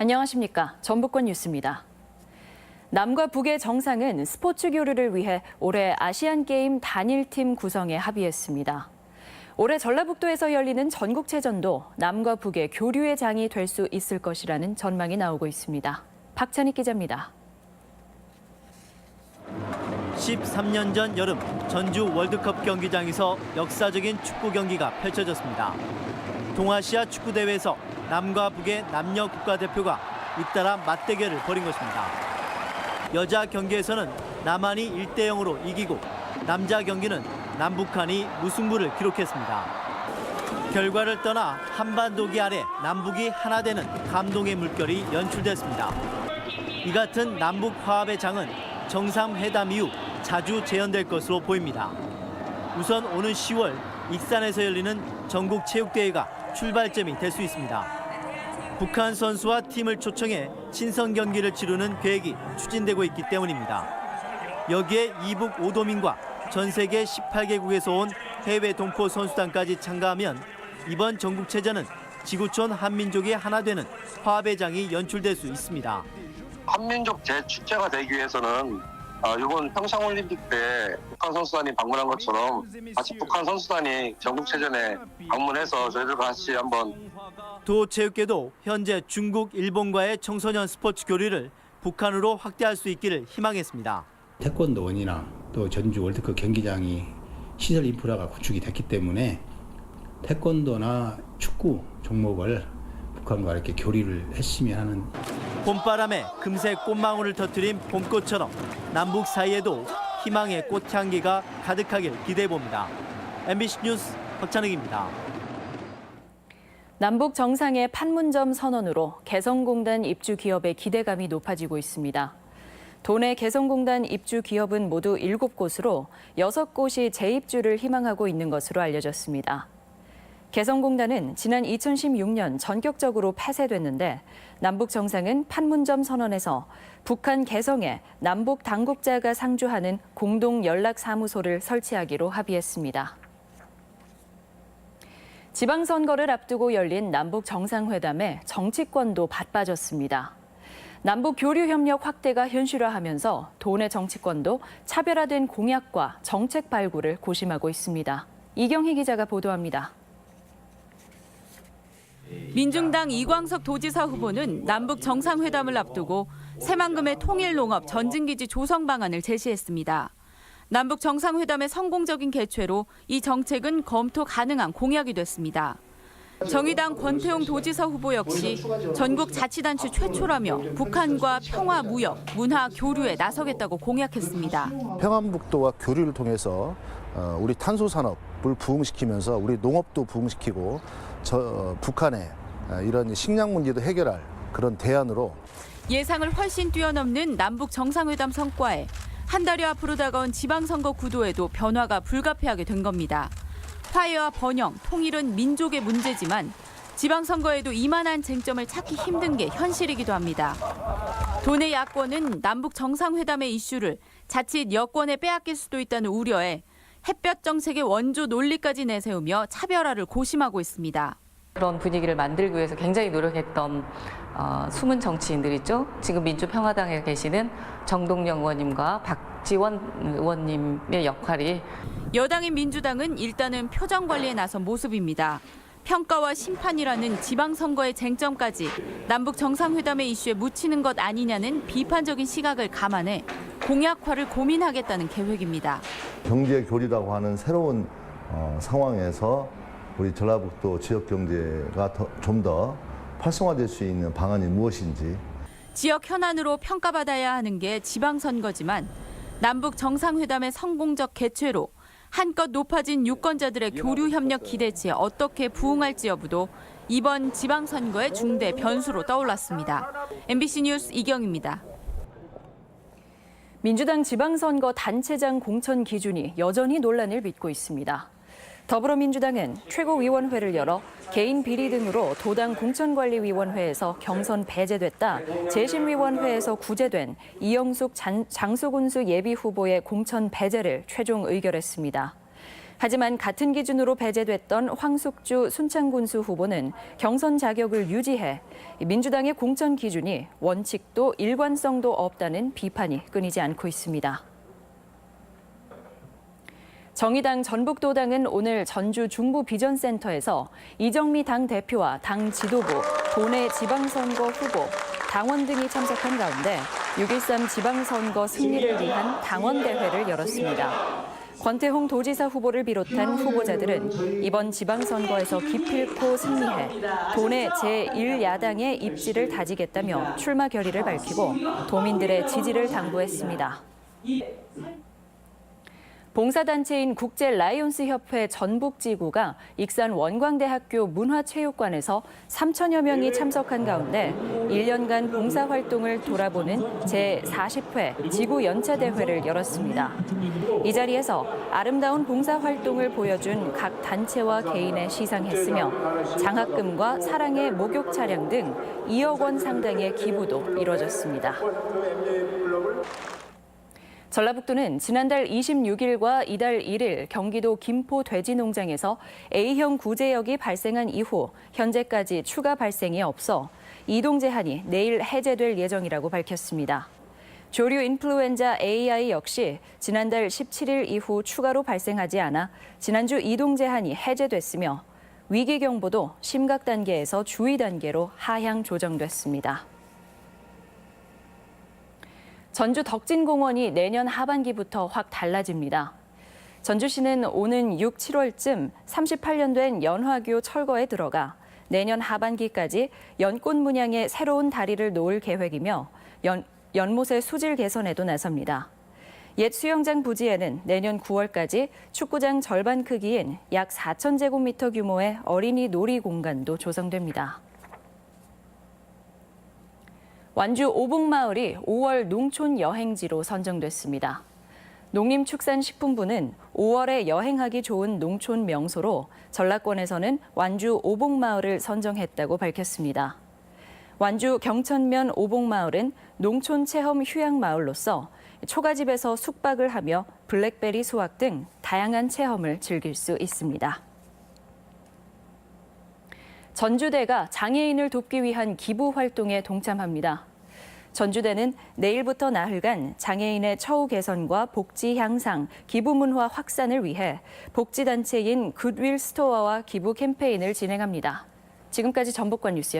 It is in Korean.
안녕하십니까. 전북권 뉴스입니다. 남과 북의 정상은 스포츠 교류를 위해 올해 아시안 게임 단일팀 구성에 합의했습니다. 올해 전라북도에서 열리는 전국체전도 남과 북의 교류의 장이 될 수 있을 것이라는 전망이 나오고 있습니다. 박찬익 기자입니다. 13년 전 여름 전주 월드컵 경기장에서 역사적인 축구 경기가 펼쳐졌습니다. 동아시아 축구 대회에서 남과 북의 남녀 국가대표가 잇따라 맞대결을 벌인 것입니다. 여자 경기에서는 남한이 1대 0으로 이기고 남자 경기는 남북한이 무승부를 기록했습니다. 결과를 떠나 한반도기 아래 남북이 하나 되는 감동의 물결이 연출됐습니다. 이 같은 남북 화합의 장은 정상회담 이후 자주 재현될 것으로 보입니다. 우선 오는 10월 익산에서 열리는 전국 체육대회가 출발점이 될 수 있습니다. 북한 선수와 팀을 초청해 친선 경기를 치르는 계획이 추진되고 있기 때문입니다. 여기에 이북 오도민과 전 세계 18개국에서 온 해외 동포 선수단까지 참가하면 이번 전국체전은 지구촌 한민족이 하나 되는 화합의 장이 연출될 수 있습니다. 한민족 재축제가 되기 위해서는 어, 이번 평창올림픽 때 북한 선수단이 방문한 것처럼 같이 북한 선수단이 전국체전에 방문해서 저희들과 같이 한번 도체육계도 현재 중국, 일본과의 청소년 스포츠 교류를 북한으로 확대할 수 있기를 희망했습니다. 태권도원이나 또 전주 월드컵 경기장이 시설 인프라가 구축이 됐기 때문에 태권도나 축구 종목을 북한과 이렇게 교류를 했으면 하는 봄바람에 금세 꽃망울을 터뜨린 봄꽃처럼 남북 사이에도 희망의 꽃향기가 가득하길 기대해 봅니다. MBC 뉴스 박찬욱입니다. 남북 정상의 판문점 선언으로 개성공단 입주 기업의 기대감이 높아지고 있습니다. 도내 개성공단 입주 기업은 모두 7곳으로 6곳이 재입주를 희망하고 있는 것으로 알려졌습니다. 개성공단은 지난 2016년 전격적으로 폐쇄됐는데 남북 정상은 판문점 선언에서 북한 개성에 남북 당국자가 상주하는 공동 연락 사무소를 설치하기로 합의했습니다. 지방선거를 앞두고 열린 남북 정상회담에 정치권도 바빠졌습니다. 남북 교류 협력 확대가 현실화하면서 도내 정치권도 차별화된 공약과 정책 발굴을 고심하고 있습니다. 이경희 기자가 보도합니다. 민중당 이광석 도지사 후보는 남북 정상회담을 앞두고 새만금의 통일 농업 전진기지 조성 방안을 제시했습니다. 남북 정상회담의 성공적인 개최로 이 정책은 검토 가능한 공약이 됐습니다. 정의당 권태용 도지사 후보 역시 전국 자치단체 최초라며 북한과 평화 무역, 문화 교류에 나서겠다고 공약했습니다. 평안북도와 교류를 통해서 어, 우리 탄소 산업을 부흥시키면서 우리 농업도 부흥시키고 저 어, 북한의 어, 이런 식량 문제도 해결할 그런 대안으로 예상을 훨씬 뛰어넘는 남북 정상회담 성과에 한 달여 앞으로 다가온 지방선거 구도에도 변화가 불가피하게 된 겁니다. 화해와 번영, 통일은 민족의 문제지만 지방선거에도 이만한 쟁점을 찾기 힘든 게 현실이기도 합니다. 도내 야권은 남북 정상회담의 이슈를 자칫 여권에 빼앗길 수도 있다는 우려에 햇볕 정책의 원조 논리까지 내세우며 차별화를 고심하고 있습니다. 그런 분위기를 만들기 위해서 굉장히 노력했던 어, 숨은 정치인들이죠. 지금 민주평화당에 계시는 정동영 의원님과 박지원 의원님의 역할이 여당인 민주당은 일단은 표정 관리에 나선 모습입니다. 평가와 심판이라는 지방선거의 쟁점까지 남북 정상회담의 이슈에 묻히는 것 아니냐는 비판적인 시각을 감안해 공약화를 고민하겠다는 계획입니다. 경제 교류라고 하는 새로운 어, 상황에서 우리 전라북도 지역 경제가 좀 더 활성화될 수 있는 방안이 무엇인지 지역 현안으로 평가받아야 하는 게 지방선거지만 남북 정상회담의 성공적 개최로 한껏 높아진 유권자들의 교류 협력 기대치에 어떻게 부응할지 여부도 이번 지방선거의 중대 변수로 떠올랐습니다. MBC 뉴스 이경입니다. 민주당 지방선거 단체장 공천 기준이 여전히 논란을 빚고 있습니다. 더불어민주당은 최고위원회를 열어 개인 비리 등으로 도당 공천관리위원회에서 경선 배제됐다 재심위원회에서 구제된 이영숙 장, 장수군수 예비후보의 공천 배제를 최종 의결했습니다. 하지만 같은 기준으로 배제됐던 황숙주 순창군수 후보는 경선 자격을 유지해 민주당의 공천 기준이 원칙도 일관성도 없다는 비판이 끊이지 않고 있습니다. 정의당 전북도당은 오늘 전주 중부 비전센터에서 이정미 당 대표와 당 지도부, 도내 지방선거 후보, 당원 등이 참석한 가운데 6.13 지방선거 승리를 위한 당원대회를 열었습니다. 권태홍 도지사 후보를 비롯한 후보자들은 이번 지방선거에서 기필코 승리해 도내 제1야당의 입지를 다지겠다며 출마 결의를 밝히고 도민들의 지지를 당부했습니다. 봉사단체인 국제 라이온스 협회 전북 지구가 익산 원광대학교 문화체육관에서 3천여 명이 참석한 가운데 1년간 봉사 활동을 돌아보는 제 40회 지구 연차 대회를 열었습니다. 이 자리에서 아름다운 봉사 활동을 보여준 각 단체와 개인의 시상했으며 장학금과 사랑의 목욕 차량 등 2억 원 상당의 기부도 이뤄졌습니다. 전라북도는 지난달 26일과 이달 1일 경기도 김포 돼지 농장에서 A형 구제역이 발생한 이후 현재까지 추가 발생이 없어 이동 제한이 내일 해제될 예정이라고 밝혔습니다. 조류 인플루엔자 AI 역시 지난달 17일 이후 추가로 발생하지 않아 지난주 이동 제한이 해제됐으며 위기 경보도 심각 단계에서 주의 단계로 하향 조정됐습니다. 전주 덕진공원이 내년 하반기부터 확 달라집니다. 전주시는 오는 6, 7월쯤 38년 된 연화교 철거에 들어가 내년 하반기까지 연꽃 문양의 새로운 다리를 놓을 계획이며 연, 연못의 수질 개선에도 나섭니다. 옛 수영장 부지에는 내년 9월까지 축구장 절반 크기인 약 4,000제곱미터 규모의 어린이 놀이 공간도 조성됩니다. 완주 오북마을이 5월 농촌 여행지로 선정됐습니다. 농림축산식품부는 5월에 여행하기 좋은 농촌 명소로 전라권에서는 완주 오봉마을을 선정했다고 밝혔습니다. 완주 경천면 오봉마을은 농촌 체험 휴양마을로서 초가집에서 숙박을 하며 블랙베리 수확 등 다양한 체험을 즐길 수 있습니다. 전주대가 장애인을 돕기 위한 기부 활동에 동참합니다. 전주대는 내일부터 나흘간 장애인의 처우 개선과 복지 향상, 기부 문화 확산을 위해 복지단체인 굿윌 스토어와 기부 캠페인을 진행합니다. 지금까지 전북권 뉴스였습니다.